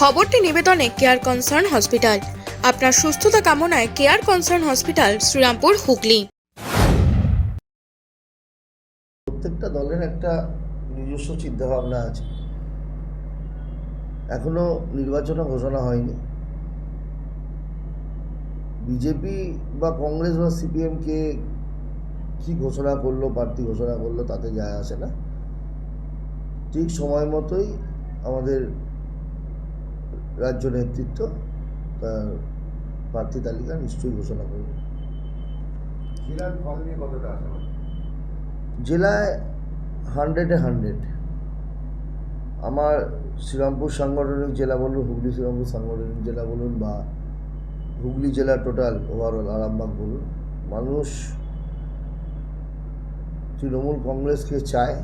খবরটি নিবেদনে care concern hospital আপনার সুস্থতা কামনায় care concern hospital Serampore, Hooghly. প্রত্যেকটা দলের একটা নিজস্ব চিন্তাভাবনা আছে। এখনও নির্বাচনও ঘোষণা হয়নি। বিজেপি বা কংগ্রেস বা সিপিএমকে কি ঘোষণা করল, প্রার্থী ঘোষণা করল, তাতে যায় আসে না। ঠিক সময় মতোই আমাদের রাজ্য নেতৃত্ব তার প্রার্থী তালিকা নিশ্চয়ই ঘোষণা করবে। জেলায় হান্ড্রেডে হান্ড্রেড। আমার শ্রীরামপুর সাংগঠনিক জেলা বলুন হুগলি শ্রীরামপুর সাংগঠনিক জেলা বলুন বা হুগলি জেলা টোটাল ওভারঅল আরামবাগ বলুন মানুষ তৃণমূল কংগ্রেসকে চায়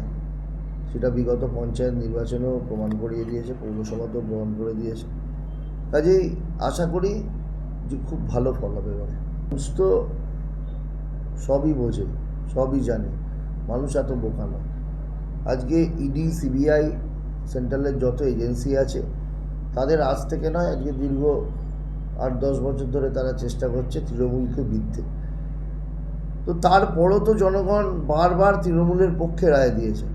সেটা বিগত পঞ্চায়েত নির্বাচনেও প্রমাণ করিয়ে দিয়েছে পৌরসভাতেও প্রমাণ করে দিয়েছে। কাজেই আশা করি যে খুব ভালো ফল হবে এবারে। মানুষ তো সবই বোঝে, সবই জানে। মানুষ এত বোকা নয়। আজকে ইডি সিবিআই সেন্ট্রালের যত এজেন্সি আছে, তাদের আজ থেকে নয়, আজকে দীর্ঘ আট, দশ বছর ধরে তারা চেষ্টা করছে তৃণমূলকে বিদ্ধে তো তারপরও তো জনগণ বারবার তৃণমূলের পক্ষে রায় দিয়েছে।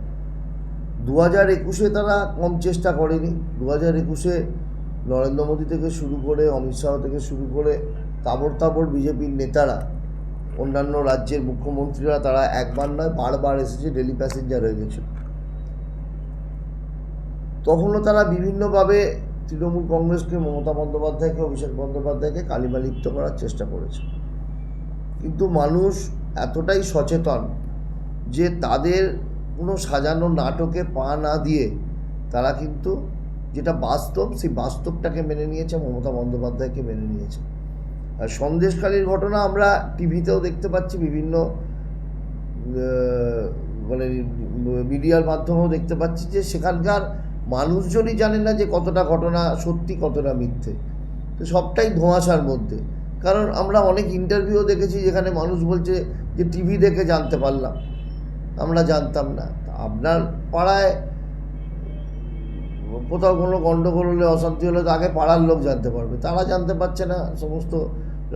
দু হাজার একুশে তারা কম চেষ্টা করেনি, দু হাজার একুশে নরেন্দ্র মোদী থেকে শুরু করে অমিত শাহ থেকে শুরু করে তাবড় তাবড় বিজেপির নেতারা, অন্যান্য রাজ্যের মুখ্যমন্ত্রীরা তারা একবার নয়, বারবার এসেছে ডেলি প্যাসেঞ্জার হয়ে গেছে। তখনও তারা বিভিন্নভাবে তৃণমূল কংগ্রেসকে, মমতা বন্দ্যোপাধ্যায়কে, অভিষেক বন্দ্যোপাধ্যায়কে কালিমালিপ্ত করার চেষ্টা করেছে। কিন্তু মানুষ এতটাই সচেতন যে তাদের কোনো সাজানো নাটকে পা না দিয়ে তারা কিন্তু যেটা বাস্তব, সেই বাস্তবটাকে মেনে নিয়েছে মমতা বন্দ্যোপাধ্যায়কে মেনে নিয়েছে। আর সন্দেশখালীর ঘটনা আমরা টিভিতেও দেখতে পাচ্ছি, বিভিন্ন মানে মিডিয়ার মাধ্যমেও দেখতে পাচ্ছি যে সেখানকার মানুষজনই জানেন না যে কতটা ঘটনা সত্যি, কতটা মিথ্যে। তো সবটাই ধোঁয়াশার মধ্যে। কারণ আমরা অনেক ইন্টারভিউ দেখেছি যেখানে মানুষ বলছে যে টিভি দেখে জানতে পারলাম। আমরা জানতাম না। আপনার পাড়ায় কোথাও কোনো গণ্ডগোল হলে, অশান্তি হলে তো আগে পাড়ার লোক জানতে পারবে। তারা জানতে পারছে না, সমস্ত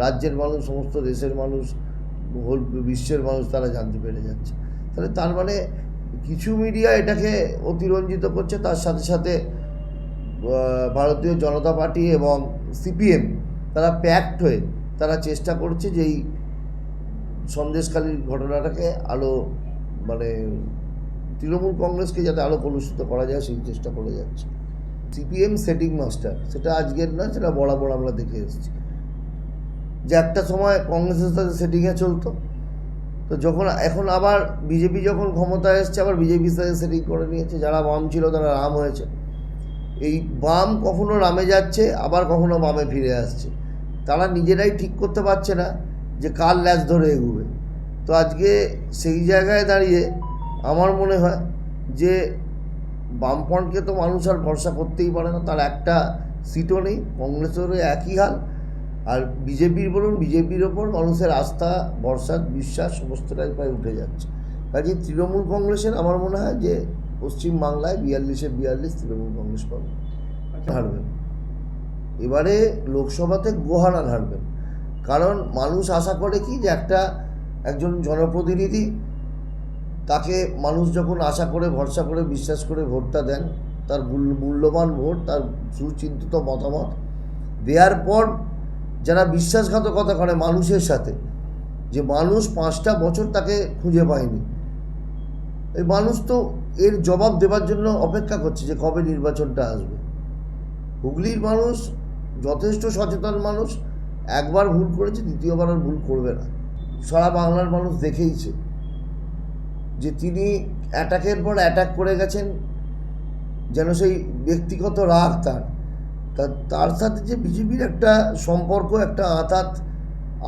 রাজ্যের মানুষ, সমস্ত দেশের মানুষ হোল বিশ্বের মানুষ তারা জানতে পেরে যাচ্ছে। তাহলে তার মানে কিছু মিডিয়া এটাকে অতিরঞ্জিত করছে, তার সাথে সাথে ভারতীয় জনতা পার্টি এবং সিপিএম, তারা প্যাক্ট হয়ে তারা চেষ্টা করছে যে এই সন্দেশখালীর ঘটনাটাকে আলো মানে তৃণমূল কংগ্রেসকে যাতে আরও কলুষিত করা যায়, সেই চেষ্টা করে যাচ্ছে। সিপিএম সেটিং মাস্টার সেটা আজকের না সেটা বরাবর আমরা দেখে এসেছি। যে একটা সময় কংগ্রেসের সাথে সেটিংয়ে চলতো, তো যখন এখন আবার বিজেপি যখন ক্ষমতায় এসছে, আবার বিজেপির সাথে সেটিং করে নিয়েছে, যারা বাম ছিল তারা রাম হয়েছে। এই বাম কখনো রামে যাচ্ছে, আবার কখনো বামে ফিরে আসছে। তারা নিজেরাই ঠিক করতে পারছে না যে কার ল্যাচ ধরে এগুবে। তো আজকে সেই জায়গায় দাঁড়িয়ে আমার মনে হয় যে বামফ্রন্টকে তো মানুষ আর ভরসা করতেই পারে না তার একটা সিটও নেই কংগ্রেসেরও একই হাল। আর বিজেপির বলুন বিজেপির ওপর মানুষের আস্থা ভরসা বিশ্বাস সমস্তটাই প্রায় উঠে যাচ্ছে। কাজে তৃণমূল কংগ্রেসের আমার মনে হয় যে পশ্চিম বাংলায় বিয়াল্লিশে বিয়াল্লিশ তৃণমূল কংগ্রেস পাবে। হারবেন। এবারে লোকসভাতে গোহারা হারবেন কারণ মানুষ আশা করে কি যে একটা একজন জনপ্রতিনিধি তাকে মানুষ যখন আশা করে, ভরসা করে, বিশ্বাস করে ভোটটা দেন, তার মূল্যবান ভোট, তার সুচিন্তিত মতামত দেওয়ার পর যারা বিশ্বাসঘাতকতা করে মানুষের সাথে, যে মানুষ পাঁচটা বছর তাকে খুঁজে পায়নি, এই মানুষ তো এর জবাব দেওয়ার জন্য অপেক্ষা করছে যে কবে নির্বাচনটা আসবে। হুগলির মানুষ, যথেষ্ট সচেতন মানুষ, একবার ভুল করেছে, দ্বিতীয়বার আর ভুল করবে না। সারা বাংলার মানুষ দেখেইছে। যে তিনি অ্যাটাকের পর অ্যাটাক করে গেছেন যেন সেই ব্যক্তিগত রাগ তার। তার সাথে যে বিজেপির একটা সম্পর্ক একটা আঁতাত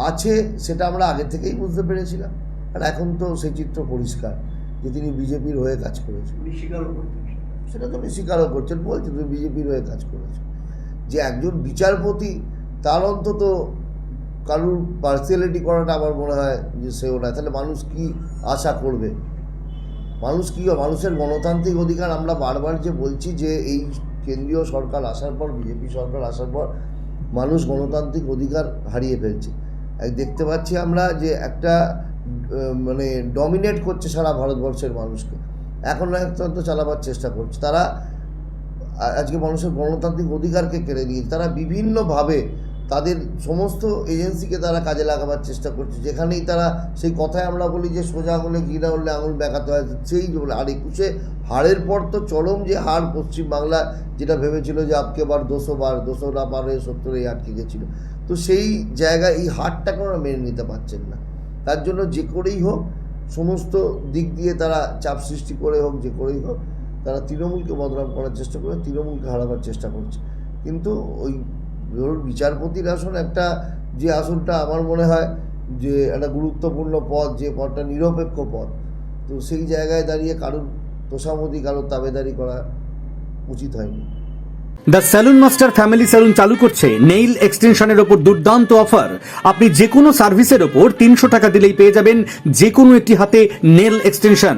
আছে সেটা আমরা আগে থেকেই বুঝতে পেরেছিলাম। আর এখন তো সেই চিত্র পরিষ্কার যে তিনি বিজেপির হয়ে কাজ করেছেন। সেটা তো উনি স্বীকারও করছেন বলছেন তুমি বিজেপির হয়ে কাজ করেছে। যে একজন বিচারপতি তার অন্তত কারুর পার্সিয়ালিটি করাটা আমার মনে হয় যে সেও না। তাহলে মানুষ কি আশা করবে? মানুষ কী মানুষের গণতান্ত্রিক অধিকার আমরা বারবার যে বলছি যে এই কেন্দ্রীয় সরকার আসার পর, বিজেপি সরকার আসার পর মানুষ গণতান্ত্রিক অধিকার হারিয়ে ফেলছে। দেখতে পাচ্ছি আমরা যে একটা মানে ডমিনেট করছে সারা ভারতবর্ষের মানুষকে। এখন একতন্ত্র চালাবার চেষ্টা করছে। তারা আজকে মানুষের গণতান্ত্রিক অধিকারকে কেড়ে নিয়েছে। তারা বিভিন্নভাবে তাদের সমস্ত এজেন্সিকে তারা কাজে লাগাবার চেষ্টা করছে। যেখানেই তারা, সেই কথায় আমরা বলি যে, সোজা হলে ঘিরা হলে আঙুল বেঁকাতে হয়, সেই আর একুশে হারের পর তো চরম যে হার পশ্চিমবাংলা যেটা ভেবেছিল যে আপকে বার দুশো বার, দুশো না পারে সত্তরেই আটকে গেছিল। তো সেই জায়গায় এই হারটাকে ওরা মেনে নিতে পারছেন না। তার জন্য যে করেই হোক, সমস্ত দিক দিয়ে তারা চাপ সৃষ্টি করে হোক, যে করেই হোক, তারা তৃণমূলকে বদনাম করার চেষ্টা করে, তৃণমূলকে হারাবার চেষ্টা করছে। কিন্তু ওই ধরুন বিচারপতির আসন একটা, যে আসনটা আমার মনে হয় যে একটা গুরুত্বপূর্ণ পদ, যে পদটা নিরপেক্ষ পদ, তো সেই জায়গায় দাঁড়িয়ে কারোর তোষামতি কারোর তাবেদারি করা উচিত হয়নি। The salon master family salon চালু করছে। নেইল এক্সটেনশনের ওপর দুর্দান্ত অফার আপনি যে কোনো সার্ভিসের ওপর তিনশো টাকা দিলেই পেয়ে যাবেন যে কোনো একটি হাতে নেল এক্সটেনশন